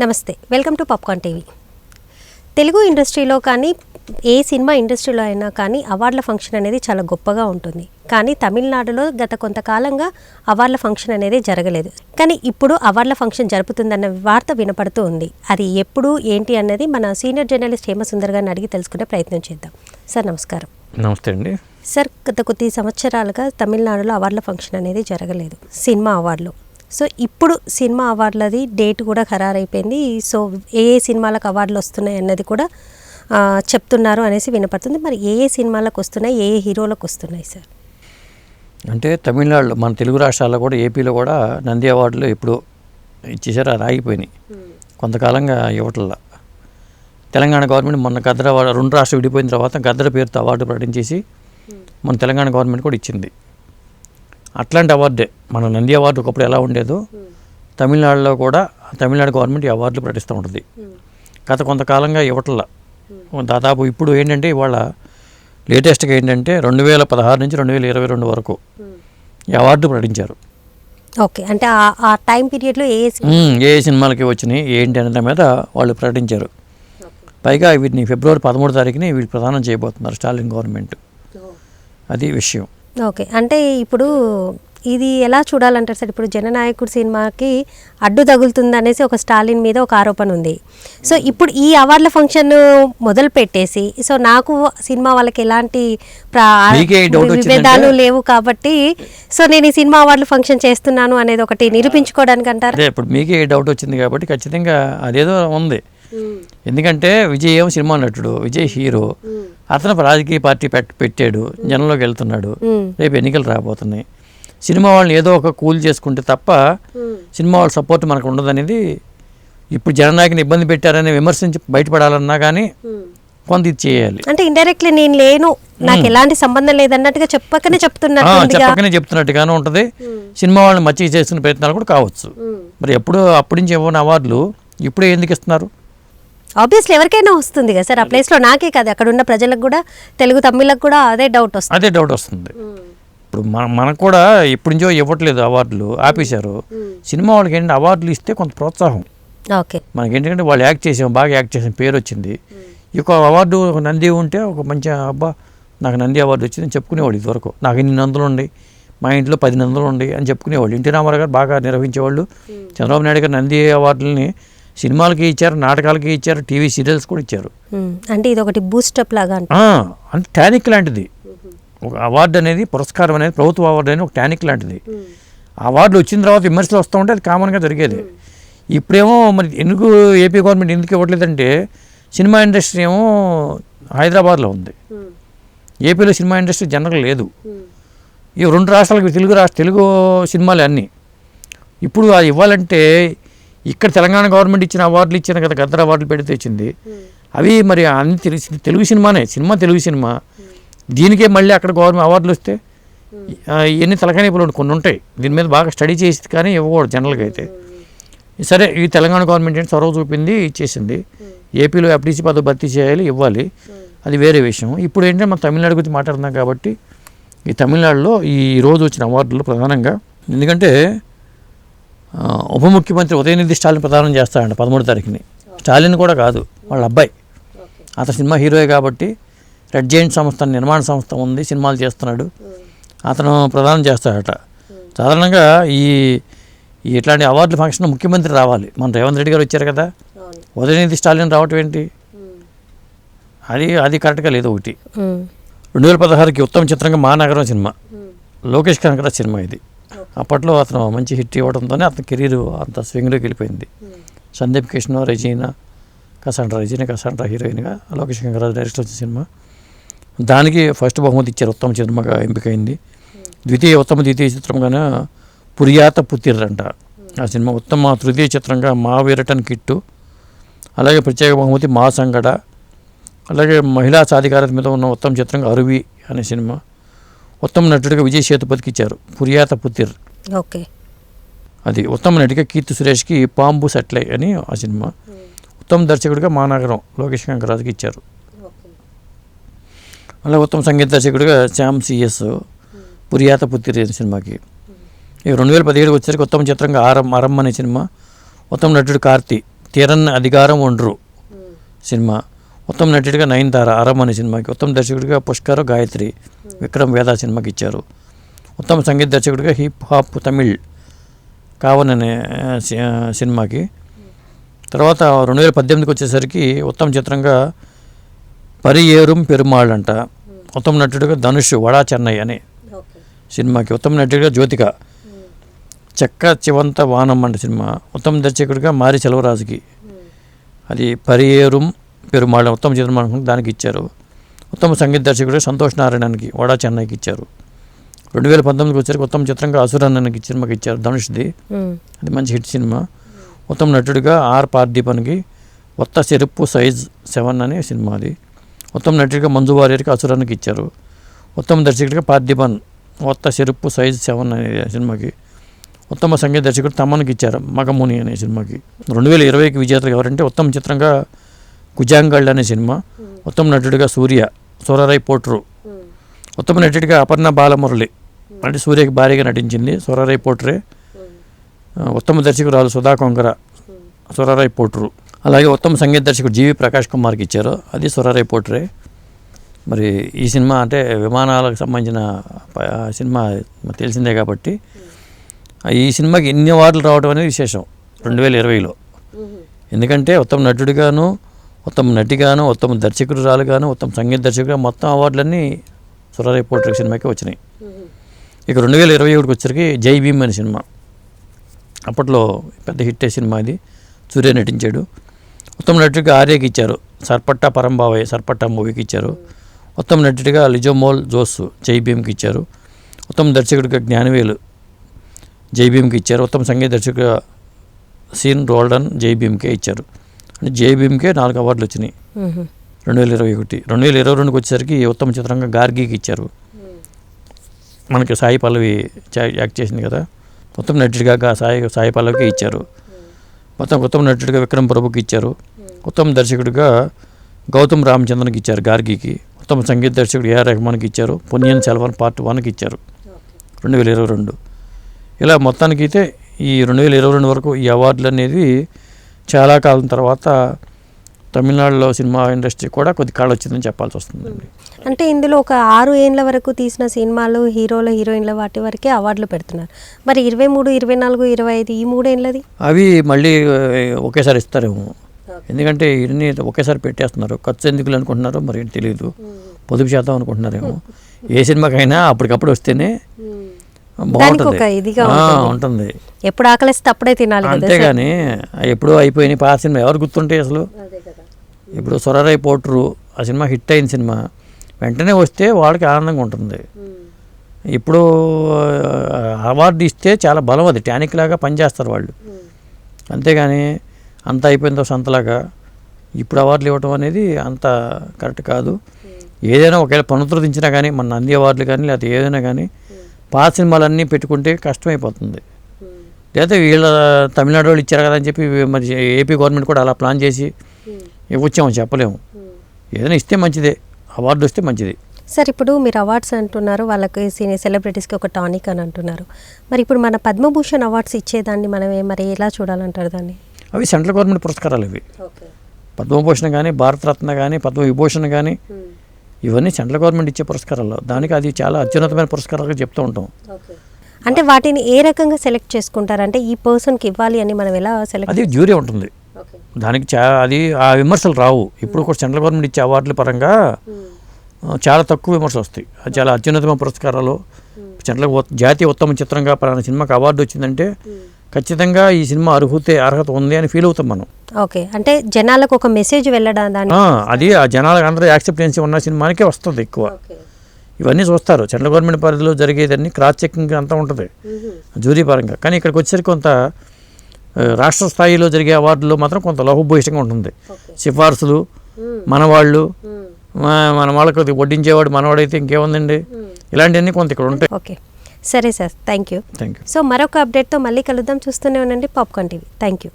నమస్తే welcome to popcorn TV. Telugu ఇండస్ట్రీలో కానీ ఏ సినిమా ఇండస్ట్రీలో అయినా కానీ అవార్డుల ఫంక్షన్ అనేది చాలా గొప్పగా ఉంటుంది. కానీ తమిళనాడులో గత కొంతకాలంగా అవార్డుల ఫంక్షన్ అనేది జరగలేదు. కానీ ఇప్పుడు అవార్డుల ఫంక్షన్ జరుపుతుందన్న వార్త వినపడుతూ ఉంది. అది ఎప్పుడు ఏంటి అన్నది మన సీనియర్ జర్నలిస్ట్ హేమసుందర్ గారిని అడిగి తెలుసుకునే ప్రయత్నం చేద్దాం. సార్ నమస్కారం. నమస్తే అండి. సార్ గత కొద్ది సంవత్సరాలుగా తమిళనాడులో అవార్డుల ఫంక్షన్ అనేది జరగలేదు. సినిమా అవార్డులు. సో ఇప్పుడు సినిమా అవార్డులది డేట్ కూడా ఖరారైపోయింది. సో ఏ ఏ సినిమాలకు అవార్డులు వస్తున్నాయి అన్నది కూడా చెప్తున్నారు అనేసి వినపడుతుంది. మరి ఏ ఏ సినిమాలకు వస్తున్నాయి ఏ ఏ హీరోలకు వస్తున్నాయి సార్? అంటే తమిళనాడులో మన తెలుగు రాష్ట్రాల్లో కూడా ఏపీలో కూడా నంది అవార్డులు ఇప్పుడు ఇచ్చేసారు అది ఆగిపోయినాయి కొంతకాలంగా ఇవ్వట్ల. తెలంగాణ గవర్నమెంట్ మొన్న గద్దర అవార్డు రెండు రాష్ట్రాలు విడిపోయిన తర్వాత గద్దర పేరుతో అవార్డు ప్రకటించేసి మన తెలంగాణ గవర్నమెంట్ కూడా ఇచ్చింది. అట్లాంటి అవార్డే. మన నంది అవార్డు ఒకప్పుడు ఎలా ఉండేదో తమిళనాడులో కూడా తమిళనాడు గవర్నమెంట్ ఈ అవార్డులు ప్రకటిస్తూ ఉంటుంది. గత కొంతకాలంగా ఇవ్వట్ల. దాదాపు ఇప్పుడు ఏంటంటే ఇవాళ లేటెస్ట్గా ఏంటంటే రెండు వేల పదహారు నుంచి రెండు వేల ఇరవై రెండు వరకు ఈ అవార్డు ప్రకటించారు. ఓకే. అంటే ఆ- టైం పీరియడ్లో ఏ ఏ సినిమాలకి వచ్చినాయి ఏంటి అనే దాని మీద వాళ్ళు ప్రకటించారు. పైగా వీటిని ఫిబ్రవరి పదమూడు తారీఖుని వీళ్ళు ప్రదానం చేయబోతున్నారు స్టాలిన్ గవర్నమెంట్. అది విషయం. ఓకే. అంటే ఇప్పుడు ఇది ఎలా చూడాలంటారు సార్? ఇప్పుడు జననాయకుడు సినిమాకి అడ్డు తగులుతుంది అనేసి ఒక స్టాలిన్ మీద ఒక ఆరోపణ ఉంది. సో ఇప్పుడు ఈ అవార్డుల ఫంక్షన్ మొదలు పెట్టేసి సో నాకు సినిమా వాళ్ళకి ఎలాంటి విభేదాలు లేవు కాబట్టి సో నేను ఈ సినిమా అవార్డుల ఫంక్షన్ చేస్తున్నాను అనేది ఒకటి నిరూపించుకోవడానికి అంటారు? ఇప్పుడు మీకే డౌట్ వచ్చింది కాబట్టి ఖచ్చితంగా అదేదో ఉంది. ఎందుకంటే విజయ్ ఏమో సినిమా నటుడు విజయ్ హీరో. అతను రాజకీయ పార్టీ పెట్ పెట్టాడు జనంలోకి వెళ్తున్నాడు. రేపు ఎన్నికలు రాబోతున్నాయి. సినిమా వాళ్ళని ఏదో ఒక కూల్ చేసుకుంటే తప్ప సినిమా వాళ్ళ సపోర్ట్ మనకు ఉండదనేది ఇప్పుడు జననాయకుని ఇబ్బంది పెట్టారని విమర్శించి బయటపడాలన్నా కానీ కొంత ఇది చేయాలి. అంటే ఇండైరెక్ట్లీ నేను లేను. నాకు ఎలాంటి సంబంధం లేదన్నట్టుగా చెప్పకనే ఆ, చెప్తున్నట్టుందిగా. చెప్పకనే చెప్తున్నట్టుగానే ఉంటుంది. సినిమా వాళ్ళని మచ్చి చేస్తున్న ప్రయత్నాలు కూడా కావచ్చు. మరి ఎప్పుడు అప్పటి నుంచి ఇవ్వని అవార్డులు ఇప్పుడే ఎందుకు ఇస్తున్నారు? ఆబ్వియస్లీ ఎవరికైనా వస్తుంది కదా సార్. ఆ ప్లేస్లో నాకే కాదు. అక్కడ ఉన్న ప్రజలకు కూడా తెలుగు తమిళకు కూడా అదే డౌట్ వస్తుంది. అదే డౌట్ వస్తుంది. ఇప్పుడు మన మనకు కూడా ఎప్పటి నుంచో ఇవ్వట్లేదు అవార్డులు ఆపేశారు. సినిమా వాళ్ళకి ఏంటంటే అవార్డులు ఇస్తే కొంత ప్రోత్సాహం. ఓకే. మనకి ఏంటంటే వాళ్ళు యాక్ట్ చేసాం బాగా యాక్ట్ చేసిన పేరు వచ్చింది యొక్క అవార్డు ఒక నంది ఉంటే ఒక మంచి అబ్బా నాకు నంది అవార్డు వచ్చింది అని చెప్పుకునేవాళ్ళు ఇదివరకు. నాకు ఇన్ని నందులు ఉండి మా ఇంట్లో పది నందులు ఉండి అని చెప్పుకునేవాళ్ళు. ఎన్టీ రామారావు గారు బాగా నిర్వహించేవాళ్ళు. చంద్రబాబు నాయుడు గారు నంది అవార్డులని సినిమాలకి ఇచ్చారు నాటకాలకి ఇచ్చారు టీవీ సీరియల్స్ కూడా ఇచ్చారు. అంటే ఇది ఒకటి బూస్టప్ లాగా అంటే టానిక్ లాంటిది. ఒక అవార్డు అనేది పురస్కారం అనేది ప్రభుత్వ అవార్డు అనేది ఒక టానిక్ లాంటిది. అవార్డులు వచ్చిన తర్వాత విమర్శలు వస్తూ ఉంటే అది కామన్గా జరిగేది. ఇప్పుడేమో మరి ఎందుకు ఏపీ గవర్నమెంట్ ఎందుకు ఇవ్వట్లేదంటే సినిమా ఇండస్ట్రీ ఏమో హైదరాబాద్లో ఉంది. ఏపీలో సినిమా ఇండస్ట్రీ జనరల్ లేదు. ఈ రెండు రాష్ట్రాలకు తెలుగు రాష్ట్ర తెలుగు సినిమాలు అన్నీ. ఇప్పుడు అది ఇవ్వాలంటే ఇక్కడ తెలంగాణ గవర్నమెంట్ ఇచ్చిన అవార్డులు ఇచ్చిన కదా గద్దర అవార్డులు పెడితే ఇచ్చింది. అవి మరి అన్ని తెలుగు తెలుగు సినిమానే. Cinema Telugu cinema. దీనికే మళ్ళీ అక్కడ గవర్నమెంట్ అవార్డులు వస్తే ఇవన్నీ తలకాయ ఇప్పుడు కొన్ని ఉంటాయి. దీని మీద బాగా స్టడీ చేసి కానీ ఇవ్వకూడదు జనరల్గా అయితే. సరే ఈ తెలంగాణ గవర్నమెంట్ ఏంటి? చొరవ చూపింది ఇచ్చేసింది. ఏపీలో ఎఫ్టీసీ పదవి భర్తీ చేయాలి ఇవ్వాలి. అది వేరే విషయం. ఇప్పుడు ఏంటంటే మనం తమిళనాడు గురించి మాట్లాడుతున్నాం కాబట్టి ఈ తమిళనాడులో ఈ రోజు వచ్చిన అవార్డులు ప్రధానంగా ఎందుకంటే ఉప ముఖ్యమంత్రి ఉదయనిధి స్టాలిన్ ప్రదానం చేస్తాడంట పదమూడు తారీఖుని. స్టాలిన్ కూడా కాదు వాళ్ళ అబ్బాయి. అతను సినిమా హీరోయే కాబట్టి రెడ్ జైంట్ సంస్థ నిర్మాణ సంస్థ ఉంది సినిమాలు చేస్తున్నాడు. అతను ప్రదానం చేస్తాడట. సాధారణంగా ఈ ఇట్లాంటి అవార్డుల ఫంక్షన్ ముఖ్యమంత్రి రావాలి. మన రేవంత్ రెడ్డి గారు వచ్చారు కదా. ఉదయనిధి స్టాలిన్ రావటం ఏంటి? అది అది కరెక్ట్గా లేదు ఒకటి. రెండు వేల పదహారుకి ఉత్తమ చిత్రంగా మహానగరం సినిమా. లోకేష్ కనకరాజ్ సినిమా ఇది. అప్పట్లో అతను మంచి హిట్ ఇవ్వడంతోనే అతని కెరీర్ అంత స్వింగ్లోకి వెళ్ళిపోయింది. సందీప్ కృష్ణ రెజీనా కసాండ్రా రెజీనా కసాండ్రా హీరోయిన్గా లోకేష్ కనకరాజ్ డైరెక్టర్ వచ్చిన సినిమా. దానికి ఫస్ట్ బహుమతి ఇచ్చారు ఉత్తమ చిత్రంగా ఎంపికైంది. ద్వితీయ ఉత్తమ ద్వితీయ చిత్రంగానే పురియాత పుత్తిర్ అంట ఆ సినిమా ఉత్తమ తృతీయ చిత్రంగా మా వీరటన్ కిట్టు అలాగే ప్రత్యేక బహుమతి మా సంగడ అలాగే మహిళా సాధికారత మీద ఉన్న ఉత్తమ చిత్రంగా అరువి అనే సినిమా ఉత్తమ నటుడిగా విజయ్ సేతుపతికి ఇచ్చారు. పురియాత పుత్తిర్ ఓకే. అది ఉత్తమ నటిగా కీర్తి సురేష్కి పాంబు సెట్లై అని ఆ సినిమా. ఉత్తమ దర్శకుడిగా మానగరం లోకేష్ కంకరాజుకి ఇచ్చారు. మళ్ళీ ఉత్తమ సంగీత దర్శకుడిగా శ్యామ్ సిఎస్ పురియాత పుత్తిరి అనే సినిమాకి. ఇక రెండు వేల పదిహేడుకి వచ్చేసరికి ఉత్తమ చిత్రంగా ఆరం అరమ్ అనే సినిమా ఉత్తమ నటుడు కార్తి తీరన్ అధికారం ఒండ్రు సినిమా ఉత్తమ నటుడిగా నయనతార అరం అనే సినిమాకి ఉత్తమ దర్శకుడిగా పుష్కర్ గాయత్రి విక్రమ్ వేద సినిమాకి ఇచ్చారు. ఉత్తమ సంగీత దర్శకుడిగా హిప్ హాప్ తమిళ్ కావన్ అనే సి- సినిమాకి. తర్వాత రెండు వేల పద్దెనిమిదికి వచ్చేసరికి ఉత్తమ చిత్రంగా పరియేరుం పెరుమాళ్ అంట ఉత్తమ నటుడిగా ధనుష్ వడా చెన్నై అనే. సినిమాకి ఉత్తమ నటుడిగా జ్యోతిక. చెక్క చివంత వానం అంటే సినిమా. ఉత్తమ దర్శకుడిగా మారి సెలవరాజుకి. అది పరియేరుం పెరుమాళ్ ఉత్తమ చిత్రం దానికి ఇచ్చారు. ఉత్తమ సంగీత దర్శకుడిగా సంతోష్ నారాయణకి వడా చెన్నైకి ఇచ్చారు. రెండు వేల పంతొమ్మిదికి వచ్చేసరికి ఉత్తమ చిత్రంగా అసురన్నకి సినిమాకి ఇచ్చారు ధనుష్ది. అది మంచి హిట్ సినిమా. ఉత్తమ నటుడిగా ఆర్ పార్థిపన్కి కొత్త చెరుపు సైజ్ సెవెన్ అనే సినిమా అది. ఉత్తమ నటుడిగా మంజు వారియర్కి అసురానికి ఇచ్చారు. ఉత్తమ దర్శకుడిగా పార్థిబన్ కొత్త చెరుపు సైజ్ సెవెన్ అనే సినిమాకి ఉత్తమ సంగీత దర్శకుడు తమ్మనికి ఇచ్చారు మగముని అనే సినిమాకి. రెండు వేల ఇరవైకి విజేతలు ఎవరంటే ఉత్తమ చిత్రంగా కుజాంగళ్ళు అనే సినిమా ఉత్తమ నటుడిగా సూర్య సూరరై పోట్రు. ఉత్తమ నటుడిగా అపర్ణ బాలమురళి అంటే సూర్యకి భారీగా నటించింది సూరరై పోట్రే. ఉత్తమ దర్శకురాలు సుధా కొంగర సురారాయ్ పోట్రు. అలాగే ఉత్తమ సంగీత దర్శకుడు జీవి ప్రకాష్ కుమార్కి ఇచ్చారు. అది సురారాయ్ పోట్రే మరి ఈ సినిమా అంటే విమానాలకు సంబంధించిన సినిమా తెలిసిందే కాబట్టి ఈ సినిమాకి ఎన్ని అవార్డులు రావడం అనేది విశేషం రెండు వేల ఇరవైలో ఎందుకంటే ఉత్తమ నటుడిగాను ఉత్తమ నటిగాను ఉత్తమ దర్శకురాలుగాను ఉత్తమ సంగీత దర్శకుడుగా మొత్తం అవార్డులన్నీ సురారాయ్ పోట్రే సినిమాకి వచ్చినాయి. ఇక రెండు వేల ఇరవై ఒకటికి వచ్చరికి జై భీమ్ అనే సినిమా. అప్పట్లో పెద్ద హిట్ సినిమా ఇది. సూర్య నటించాడు. ఉత్తమ నటుడిగా ఆర్యకి ఇచ్చారు. సర్పట్ట పరంబావయ్య సర్పట్ట మూవీకి ఇచ్చారు. ఉత్తమ నటుడిగా లిజోమోల్ జోస్ జై భీమ్కి ఇచ్చారు. ఉత్తమ దర్శకుడిగా జ్ఞానవేలు జై భీమ్కి ఇచ్చారు. ఉత్తమ సంగీత దర్శకుడిగా సీన్ రోల్డన్ జై భీమ్కే ఇచ్చారు. అంటే జై భీమ్కే నాలుగు అవార్డులు వచ్చినాయి. రెండు వేల ఇరవై ఒకటి. రెండు వేల ఇరవై రెండుకి వచ్చేసరికి ఉత్తమ చిత్రంగా గార్గీకి ఇచ్చారు. మనకి సాయి పల్లవి యాక్ట్ చేసింది కదా. ఉత్తమ నటుడిగా సాయి సాయి పల్లవికి ఇచ్చారు. మొత్తం ఉత్తమ నటుడిగా విక్రమ్ ప్రభుకి ఇచ్చారు. ఉత్తమ దర్శకుడిగా గౌతమ్ రామచంద్రన్కి ఇచ్చారు గార్గీకి. ఉత్తమ సంగీత దర్శకుడు ఏఆర్ రెహమాన్కి ఇచ్చారు. పొన్నియన్ సెల్వన్ పార్ట్ వన్కి ఇచ్చారు. రెండు వేల ఇరవై రెండు. ఇలా మొత్తానికి అయితే ఈ రెండు వేల ఇరవై రెండు వరకు ఈ అవార్డులు అనేది చాలా కాలం తర్వాత తమిళనాడులో సినిమా ఇండస్ట్రీ కూడా కొద్ది కాళ్ళు వచ్చిందని చెప్పాల్సి వస్తుందండి అంటే ఇందులో ఒక ఆరు ఏండ్ల వరకు తీసిన సినిమాలు హీరోల హీరోయిన్ల వాటి వరకే అవార్డులు పెడుతున్నారు. మరి ఇరవై మూడు ఇరవై నాలుగు ఇరవై ఐదు ఈ మూడేళ్ళది? అవి మళ్ళీ ఒకేసారి ఇస్తారేమో. ఎందుకంటే ఇన్ని ఒకేసారి పెట్టేస్తున్నారు. ఖర్చు ఎందుకు అనుకుంటున్నారో మరి తెలియదు పొదుపు శాతం అనుకుంటున్నారేమో. ఏ సినిమాకైనా అప్పటికప్పుడు వస్తేనే బాగుంటుంది. ఉంటుంది. ఎప్పుడు ఆకలిస్తే అప్పుడే తినాలి. అంతేగాని ఎప్పుడో అయిపోయినాయి పాత సినిమా ఎవరు గుర్తుంటాయి అసలు? ఇప్పుడు సొరరై పోట్రు ఆ సినిమా హిట్ అయిన సినిమా. వెంటనే వస్తే వాళ్ళకి ఆనందంగా ఉంటుంది. ఇప్పుడు అవార్డు ఇస్తే చాలా బలం అది. టానిక్ లాగా పనిచేస్తారు వాళ్ళు. అంతేగాని అంత అయిపోయిందో సంతలాగా ఇప్పుడు అవార్డులు ఇవ్వటం అనేది అంత కరెక్ట్ కాదు. ఏదైనా ఒకవేళ పునరుద్ధరించినా కానీ మన నంది అవార్డులు కానీ లేకపోతే ఏదైనా కానీ పాత సినిమాలన్నీ పెట్టుకుంటే కష్టమైపోతుంది. లేదా వీళ్ళ తమిళనాడు వాళ్ళు ఇచ్చారు కదా అని చెప్పి మరి ఏపీ గవర్నమెంట్ కూడా అలా ప్లాన్ చేసి ఇవ్వచ్చాము చెప్పలేము. ఏదైనా ఇస్తే మంచిదే అవార్డు వస్తే మంచిది. సార్ ఇప్పుడు మీరు అవార్డ్స్ అంటున్నారు వాళ్ళకి సీనియర్ సెలబ్రిటీస్కి ఒక టానిక్ అని అంటున్నారు. మరి ఇప్పుడు మన పద్మభూషణ్ అవార్డ్స్ ఇచ్చేదాన్ని మనం మరి ఎలా చూడాలంటారు దాన్ని? అవి సెంట్రల్ గవర్నమెంట్ పురస్కారాలు ఇవి. పద్మభూషణ్ కానీ భారతరత్న కానీ పద్మవిభూషణ్ కానీ ఇవన్నీ సెంట్రల్ గవర్నమెంట్ ఇచ్చే పురస్కారాలు దానికి అది చాలా అత్యున్నతమైన పురస్కారాలుగా చెప్తూ ఉంటాం. అంటే వాటిని ఏ రకంగా సెలెక్ట్ చేసుకుంటారు? అంటే ఈ పర్సన్కి ఇవ్వాలి అని మనం ఎలా సెలెక్ట్ అది జ్యూరీ ఉంటుంది. దానికి చా అది ఆ విమర్శలు రావు. ఇప్పుడు కూడా సెంట్రల్ గవర్నమెంట్ ఇచ్చే అవార్డుల పరంగా చాలా తక్కువ విమర్శలు వస్తాయి. అది చాలా అత్యున్నతమైన పురస్కారాలు. సెంట్రల్ జాతీయ ఉత్తమ చిత్రంగా పలానా సినిమాకి అవార్డు వచ్చిందంటే ఖచ్చితంగా ఈ సినిమా అర్హత అర్హత ఉంది అని ఫీల్ అవుతాం మనం. ఓకే. అంటే జనాలకు ఒక మెసేజ్ వెళ్ళడం దాన్ని ఆ, అది ఆ జనాలకు అందరూ యాక్సెప్టెన్సీ ఉన్న సినిమానికే వస్తుంది ఎక్కువ. ఇవన్నీ చూస్తారు. సెంట్రల్ గవర్నమెంట్ పరిధిలో జరిగేదన్నీ క్రాస్ చెకింగ్ అంతా ఉంటుంది. జూరీ పరంగా. కానీ ఇక్కడికి వచ్చేసరికి కొంత రాష్ట్ర స్థాయిలో జరిగే అవార్డులో మాత్రం కొంత లోహభూయిష్టంగా ఉంటుంది. సిఫార్సులు మనవాళ్ళు మన వాళ్ళకి వడ్డించేవాడు మనవాడైతే ఇంకేముందండి? ఇలాంటివన్నీ కొంత ఇక్కడ ఉంటాయి. ఓకే. సరే sir thank you thank you so మరొక అప్డేట్తో మళ్ళీ కలుద్దాం చూస్తూనే ఉండండి పాప్కార్న్ టీవీ. Thank you